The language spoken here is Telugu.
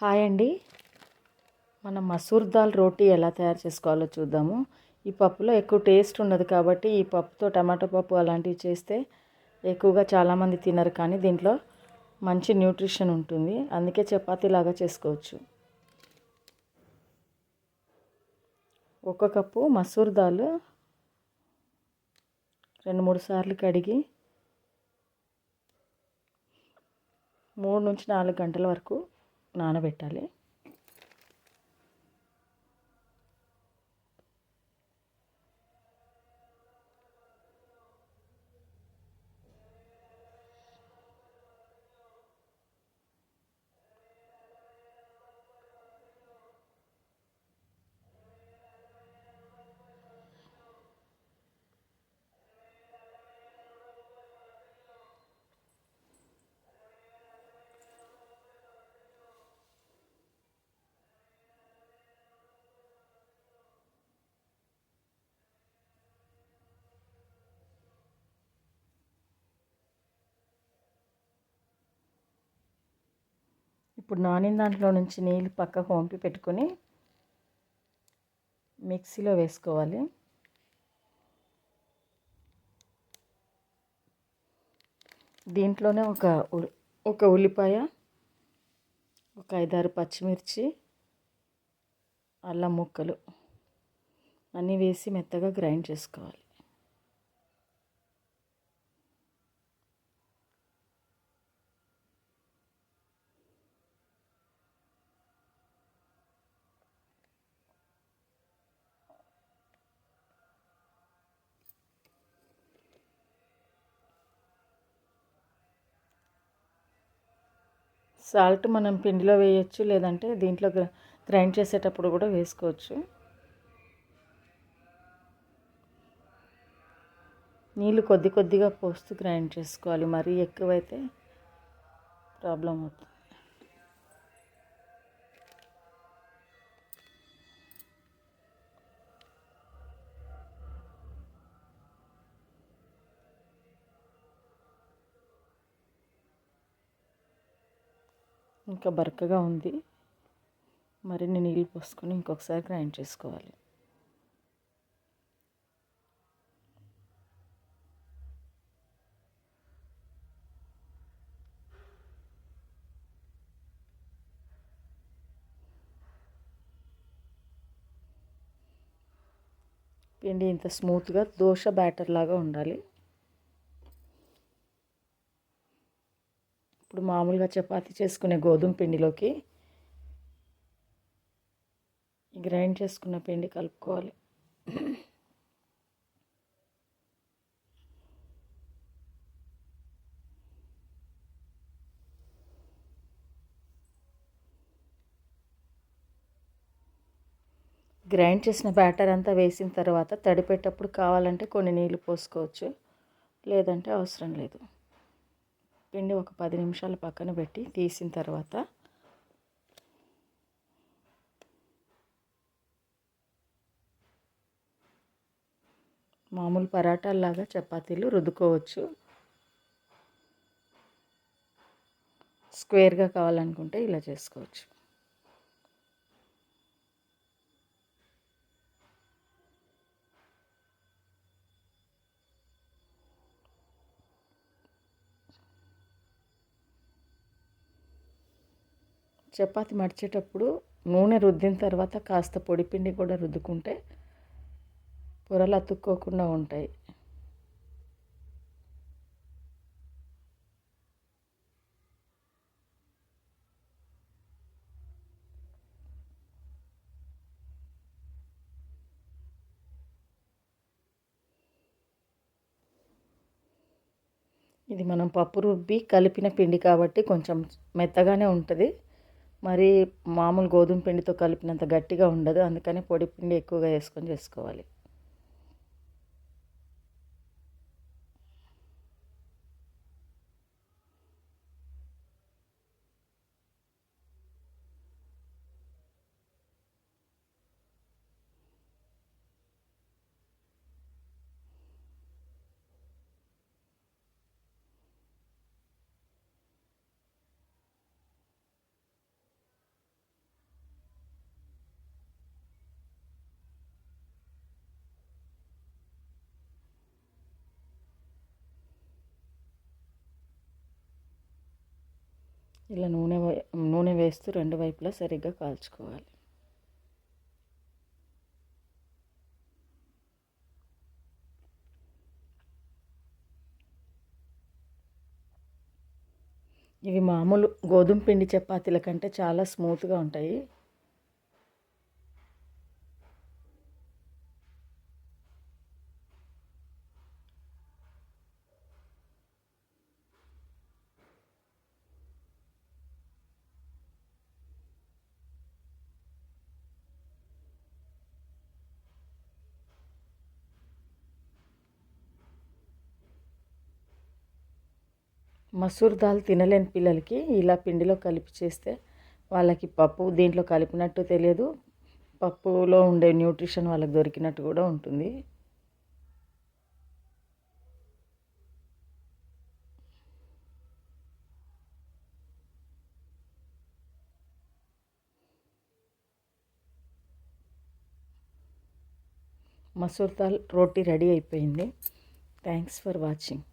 హాయ్ అండి. మనం మసూర్ దాల్ రోటీ ఎలా తయారు చేసుకోవాలో చూద్దాము. ఈ పప్పులో ఎక్కువ టేస్ట్ ఉండదు కాబట్టి ఈ పప్పుతో టమాటో పప్పు అలాంటివి చేస్తే ఎక్కువగా చాలామంది తినరు కానీ దీంట్లో మంచి న్యూట్రిషన్ ఉంటుంది. అందుకే చపాతీలాగా చేసుకోవచ్చు. ఒక కప్పు మసూర్ దాల్ రెండు మూడు సార్లు కడిగి మూడు నుంచి నాలుగు గంటల వరకు నానబెట్టాలి. ఇప్పుడు నానిన దాంట్లో నుంచి నీళ్ళు పక్కకు వంపి పెట్టుకొని మిక్సీలో వేసుకోవాలి. దీంట్లోనే ఒక ఒక ఉల్లిపాయ ఒక ఐదారు పచ్చిమిర్చి అల్లం ముక్కలు అన్నీ వేసి మెత్తగా గ్రైండ్ చేసుకోవాలి. సాల్ట్ మనం పిండిలో వేయచ్చు లేదంటే దీంట్లో గ్రైండ్ చేసేటప్పుడు కూడా వేసుకోవచ్చు. నీళ్ళు కొద్ది కొద్దిగా పోస్తూ గ్రైండ్ చేసుకోవాలి మరీ ఎక్కువైతే ప్రాబ్లం అవుతుంది. ఇంకా బరకగా ఉంది. మరిన్ని నీళ్ళు పోసుకొని ఇంకొకసారి గ్రైండ్ చేసుకోవాలి. పిండి ఇంత స్మూత్గా దోశ బ్యాటర్ లాగా ఉండాలి ఇప్పుడు మామూలుగా చపాతీ చేసుకునే గోధుమ పిండిలోకి గ్రైండ్ చేసుకున్న పిండి కలుపుకోవాలి. గ్రైండ్ చేసిన బ్యాటర్ అంతా వేసిన తర్వాత తడిపేటప్పుడు కావాలంటే కొన్ని నీళ్ళు పోసుకోవచ్చు. లేదంటే అవసరం లేదు. పిండి ఒక పది నిమిషాలు పక్కన పెట్టి తీసిన తర్వాత మామూలు పరాటాల్లాగా చపాతీలు రుద్దుకోవచ్చు. స్క్వేర్గా కావాలనుకుంటే ఇలా చేసుకోవచ్చు. చపాతి మడిచేటప్పుడు నూనె రుద్దిన తర్వాత కాస్త పొడిపిండి కూడా రుద్దుకుంటే పొరలు అతుక్కోకుండా ఉంటాయి. ఇది మనం పప్పు రుబ్బి కలిపిన పిండి కాబట్టి కొంచెం మెత్తగానే ఉంటుంది. మరి మామూలు గోధుమ పిండితో కలిపినంత గట్టిగా ఉండదు. అందుకని పొడి పిండి ఎక్కువగా వేసుకొని చేసుకోవాలి. ఇలా నూనె నూనె వేస్తూ రెండు వైపులా సరిగ్గా కాల్చుకోవాలి. ఇవి మామూలు గోధుమ పిండి చపాతీల కంటే చాలా స్మూత్గా ఉంటాయి. మసూర్ దాల్ తినలేని పిల్లలకి ఇలా పిండిలో కలిపి చేస్తే వాళ్ళకి పప్పు దీంట్లో కలిపినట్టు తెలియదు. పప్పులో ఉండే న్యూట్రిషన్ వాళ్ళకి దొరికినట్టు కూడా ఉంటుంది. మసూర్ దాల్ రోటీ రెడీ అయిపోయింది. Thanks for watching.